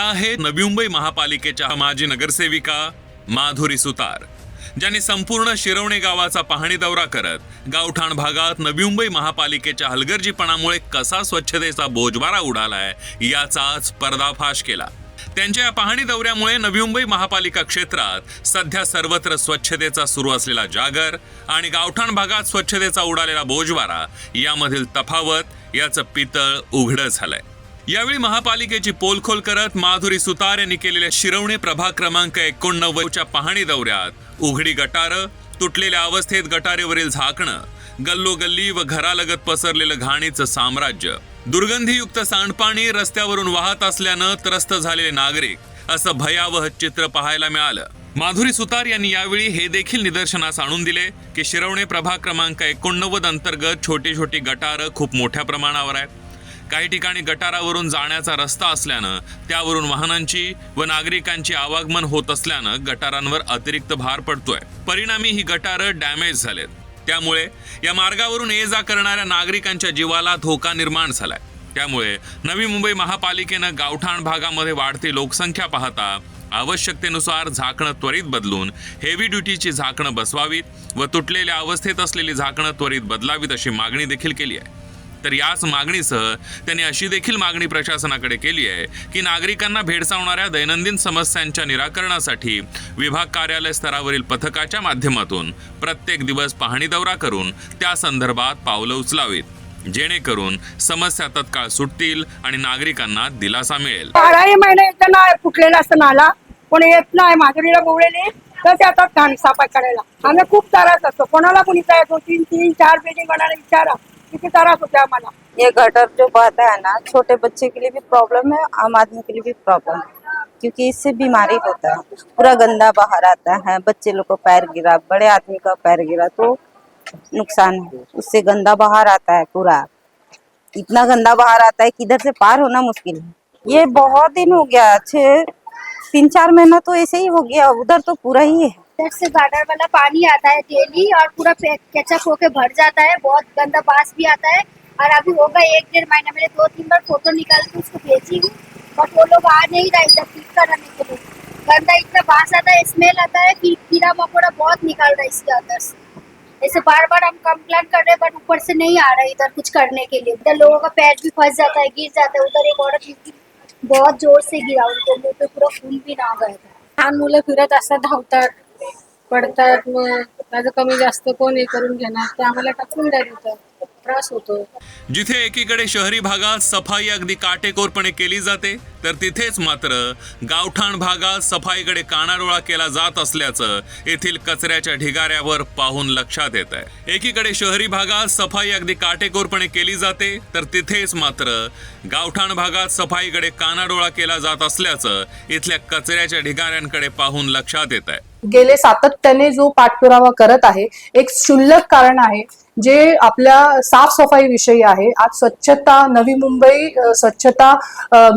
आहे नवी मुंबई महापालिकेच्या माजी नगरसेविका माधुरी सुतार ज्यांनी संपूर्ण शिरवणे गावाचा पाहणी दौरा करत गावठाण भागात नवी मुंबई महापालिकेच्या हलगर्जीपणामुळे कसा स्वच्छतेचा बोजवारा उडालाय याचाच पर्दाफाश केला. त्यांच्या या पाहणी दौऱ्यामुळे नवी मुंबई महापालिका क्षेत्रात सध्या सर्वत्र स्वच्छतेचा सुरू असलेला जागर आणि गावठाण भागात स्वच्छतेचा उडालेला बोजवारा यामधील तफावत याचं पितळ उघडं झालंय. यावेळी महापालिकेची पोलखोल करत माधुरी सुतार यांनी केलेल्या शिरवणे प्रभाग क्रमांक एकोणनव्वदच्या पाहणी दौऱ्यात. उघडी गटारं तुटलेल्या अवस्थेत गटारेवरील झाकणं गल्लोगल्ली व घरालगत पसरलेलं घाणीचं साम्राज्य. दुर्गंधीयुक्त सांडपाणी रस्त्यावरून वाहत असल्यानं त्रस्त झालेले नागरिक असं भयावह चित्र पाहायला मिळालं. माधुरी सुतार यांनी यावेळी हे देखील निदर्शनास आणून दिले की शिरवणे प्रभाग क्रमांक एकोणनव्वद अंतर्गत छोटी छोटी गटारं खूप मोठ्या प्रमाणावर आहेत. काही ठिकाणी गटारावरून जाण्याचा रस्ता असल्यानं त्यावरून वाहनांची व नागरिकांची आवागमन होत असल्यानं गटारांवर अतिरिक्त भार पडतोय. परिणामी ही गटारं डॅमेज झालेत. त्यामुळे या मार्गावरून ये जा करणाऱ्या नागरिकांच्या जीवाला धोका निर्माण झालाय. त्यामुळे नवी मुंबई महापालिकेनं गावठाण भागामध्ये वाढती लोकसंख्या पाहता आवश्यकतेनुसार झाकणं त्वरित बदलून हेवी ड्युटीची झाकणं बसवावीत व तुटलेल्या अवस्थेत असलेली झाकणं त्वरित बदलावीत अशी मागणी देखील केली आहे. तर याच मागणीसह त्यांनी अशी देखील मागणी प्रशासनाकडे केली आहे की नागरिकांना भेडसावणाऱ्या दैनंदिन समस्यांच्या निराकरणासाठी विभाग कार्यालय स्तरावरील पथकाच्या माध्यमातून प्रत्येक दिवस पाहणी दौरा करून त्या संदर्भात पावलं उचलावीत. जेणेकरून समस्या तत्काळ सुटतील आणि नागरिकांना दिलासा मिळेल. बाराही महिने फुटलेला असं नाला. कोणी येत नाही माधुरीला बोवलेली तर ते आता घाण साफा करायला. आम्ही खूप त्रास असतो. कोणाला कोणी जायचो तीन तीन चार पेटी कोणाला विचारा. किती त्रास होते आम्हाला ये गटर जो बहता है ना, छोटे बच्चे के लिए भी प्रॉब्लम है, आम आदमी के लिए भी प्रॉब्लम है। क्योंकि इससे बीमारी होता है, पूरा गंदा बाहर आता है, बच्चे लोग को पैर गिरा, बड़े आदमी का पैर गिरा तो नुकसान है। उससे गंदा बाहर आता है पूरा। इतना गंदा बाहर आता है कि इधर से पार होना मुश्किल है। ये बहुत दिन हो गया छः तीन, चार महीना तो ऐसे ही हो गया, उधर तो पूरा ही है। इधर से गार्डर वाला पानी आता है डेली और पूरा केचप होके भर जाता है, बहुत गंदा बास भी आता है। और अभी होगा एक डेढ़ महीना मैंने दो तीन बार फ़ोटो निकाल के उसको भेजी हूँ बट वो लोग आ नहीं रहा इधर ठीक कराने के लिए। गंदा इतना बास आता है स्मेल आता है कि कीड़ा मकोड़ा बहुत निकाल रहा है इसके अंदर से। ऐसे बार बार हम कंप्लेन कर रहे हैं बट ऊपर से नहीं आ रहा इधर कुछ करने के लिए। इधर लोगों का पैर भी फंस जाता है, गिर जाता है। उधर एक औरत बहुत ज़ोर से गिरा उनके मुँह पे, पूरा खून भी ना गया था। लहान मुलं फिरत असतात धावतात पडतात मग माझं कमी जास्त कोणी करून घेणार? ते आम्हाला टाकून द्या त्रास होतो. जिथे एकीकडे शहरी भागात सफाई अगदी काटेकोरपणे केली जाते तर तिथेच मात्र गावठाण भागात सफाईकडे कानाडोळा केला जात असल्याचं येथील कचऱ्याच्या ढिगाऱ्यावर पाहून लक्षात येत आहे. एकीकडे शहरी भागात सफाई अगदी काटेकोरपणे केली जाते तर तिथेच मात्र गावठाण भागात सफाईकडे कानाडोळा केला जात असल्याचं इथल्या कचऱ्याच्या ढिगाऱ्यांकडे पाहून लक्षात येत आहे. गेले सातत्याने जो पाठपुरावा करत आहे एक क्षुल्लक कारण आहे जे आपल्या साफसफाई विषयी आहे. आज स्वच्छता नवी मुंबई स्वच्छता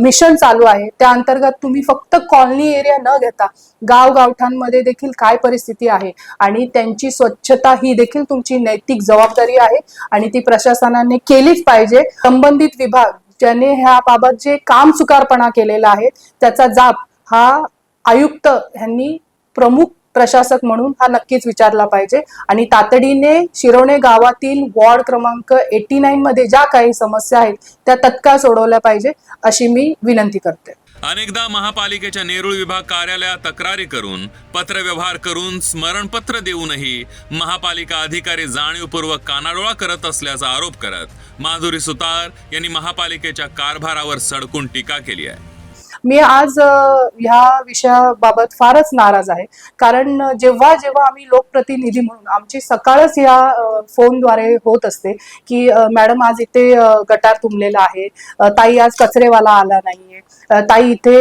मिशन चालू आहे. त्या अंतर्गत तुम्ही फक्त कॉलनी एरिया न घेता गाव गावठांमध्ये देखील काय परिस्थिती आहे आणि त्यांची स्वच्छता ही देखील तुमची नैतिक जबाबदारी आहे आणि ती प्रशासनाने केलीच पाहिजे. संबंधित विभाग ज्याने ह्या बाबत जे काम चुकारपणा केलेला आहे त्याचा जाब हा आयुक्त ह्यांनी प्रमुख प्रशासक म्हणून हा नक्कीच विचारला पाहिजे. आणि तातडीने शिरवणे गावातील वॉर्ड क्रमांक एटी नाईन मध्ये ज्या काही समस्या आहेत त्या तत्काळ सोडवल्या पाहिजे अशी मी विनंती करते. अनेकदा महापालिकेच्या नेरूळ विभाग कार्यालयात तक्रारी करून पत्रव्यवहार करून स्मरणपत्र देऊनही महापालिका अधिकारी जाणीवपूर्वक कानाडोळा करत असल्याचा आरोप करत माधुरी सुतार यांनी महापालिकेच्या कारभारावर सडकून टीका केली आहे. मी आज ह्या विषयाबाबत फारच नाराज आहे. कारण जेव्हा जेव्हा आम्ही लोकप्रतिनिधी म्हणून आमची सकाळच या फोनद्वारे होत असते की मॅडम आज इथे गटार तुंबलेला आहे. ताई आज कचरेवाला आला नाहीये. ताई इथे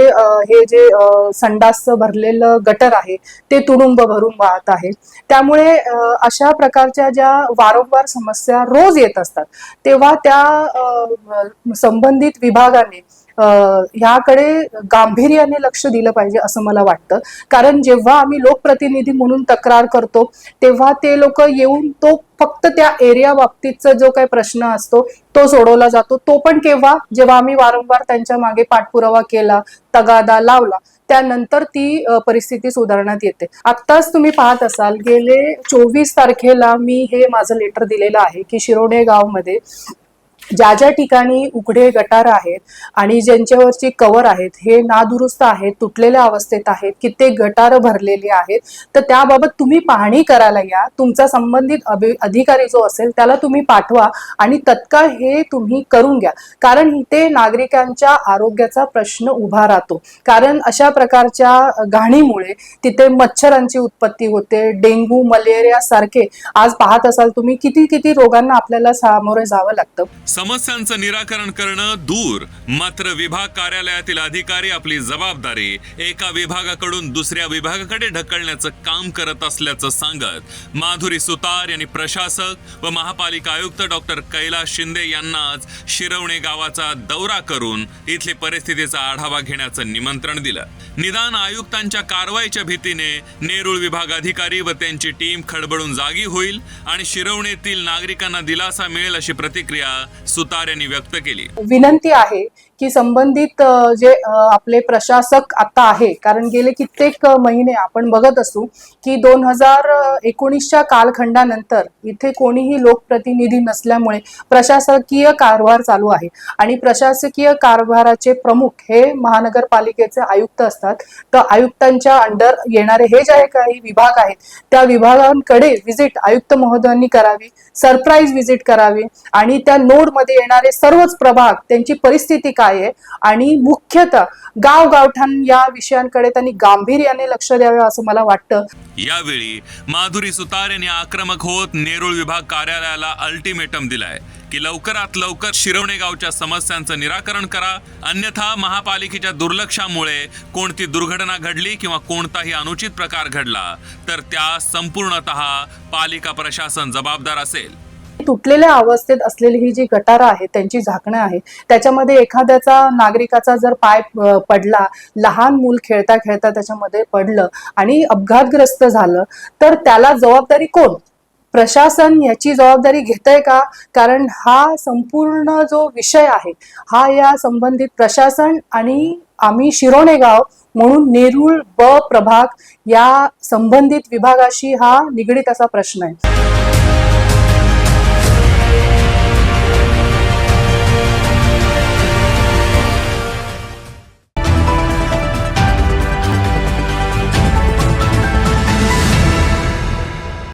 हे जे संडास भरलेलं गटर आहे ते तुडुंब भरून वाहत आहे. त्यामुळे अशा प्रकारच्या ज्या वारंवार समस्या रोज येत असतात तेव्हा त्या संबंधित विभागाने ह्याकडे गांभीर्याने लक्ष दिलं पाहिजे असं मला वाटतं. कारण जेव्हा आम्ही लोकप्रतिनिधी म्हणून तक्रार करतो तेव्हा ते लोक येऊन तो फक्त त्या एरिया बाबतीतचा जो काही प्रश्न असतो तो सोडवला जातो. तो पण केव्हा? जेव्हा आम्ही वारंवार त्यांच्या मागे पाठपुरावा केला तगादा लावला त्यानंतर ती परिस्थिती सुधारण्यात येते. आत्ताच तुम्ही पाहत असाल गेले चोवीस तारखेला मी हे माझं लेटर दिलेलं आहे की शिरोडे गावमध्ये ज्या ज्या ठिकाणी उघडे गटार आहेत आणि ज्यांच्यावरची कवर आहेत हे नादुरुस्त आहेत तुटलेल्या अवस्थेत आहेत कित्येक गटार भरलेले आहेत तर त्याबाबत तुम्ही पाहणी करायला या. तुमचा संबंधित अधिकारी जो असेल त्याला तुम्ही पाठवा आणि तत्काळ हे तुम्ही करून घ्या. कारण इथे नागरिकांच्या आरोग्याचा प्रश्न उभा राहतो. कारण अशा प्रकारच्या घाणीमुळे तिथे मच्छरांची उत्पत्ती होते डेंग्यू मलेरिया सारखे. आज पाहत असाल तुम्ही किती किती रोगांना आपल्याला सामोरे जावं लागतं. समस्यांचं निराकरण करणं दूर. मात्र विभाग कार्यालयातील अधिकारी आपली जबाबदारी एका विभागाकडून दुसऱ्या विभागाकडे ढकलण्याचं काम करत असल्याचं सांगत माधुरी सुतार यांनी प्रशासक व महापालिका आयुक्त डॉक्टर कैलास शिंदे यांनाच शिरवणे गावाचा दौरा करून इथली परिस्थितीचा आढावा घेण्याचं निमंत्रण दिलं. निदान आयुक्तांच्या कारवाईच्या भीतीने नेरूळ विभाग अधिकारी व त्यांची टीम खडबडून जागी होईल आणि शिरवणेतील नागरिकांना दिलासा मिळेल अशी प्रतिक्रिया सुतार यांनी व्यक्त केली. विनंती आहे की संबंधित जे आपले प्रशासक आता आहे कारण गेले कित्येक महिने आपण बघत असू की दोन हजार एकोणीसच्या कालखंडानंतर इथे कोणीही लोकप्रतिनिधी नसल्यामुळे प्रशासकीय कारभार चालू आहे. आणि प्रशासकीय कारभाराचे प्रमुख हे महानगरपालिकेचे आयुक्त असतात. तर आयुक्तांच्या अंडर येणारे हे जे काही विभाग आहेत त्या विभागांकडे व्हिजिट आयुक्त महोदयांनी करावी सरप्राईज व्हिजिट करावी आणि त्या नोडमध्ये येणारे सर्वच प्रभाग त्यांची परिस्थिती काय आहे. आणि मुख्यतः गाव गावठाण या विषयांकडे त्यांनी गांभीर्याने लक्ष द्यावे असं मला वाटतं. यावेळी माधुरी सुतार यांनी आक्रमक होत नेरुळ विभाग कार्यालयाला अल्टिमेटम दिलाय की लवकरात लवकर शिरवणे गावच्या समस्यांचं निराकरण करा. अन्यथा महापालिकेच्या दुर्लक्षामुळे कोणती दुर्घटना घडली किंवा कोणताही अनुचित प्रकार घडला तर त्या संपूर्णतः पालिका प्रशासन जबाबदार असेल. तुटलेल्या अवस्थेत असलेली ही जी गटारं आहेत त्यांची झाकणं आहे त्याच्यामध्ये एखाद्याचा नागरिकाचा जर पाय पडला लहान मूल खेळता खेळता त्याच्यामध्ये पडलं आणि अपघातग्रस्त झालं तर त्याला जबाबदारी कोण? प्रशासन याची जबाबदारी घेतंय का? कारण हा संपूर्ण जो विषय आहे हा या संबंधित प्रशासन आणि आम्ही शिरोणे गाव म्हणून नेरूळ ब प्रभाग या संबंधित विभागाशी हा निगडीत असा प्रश्न आहे.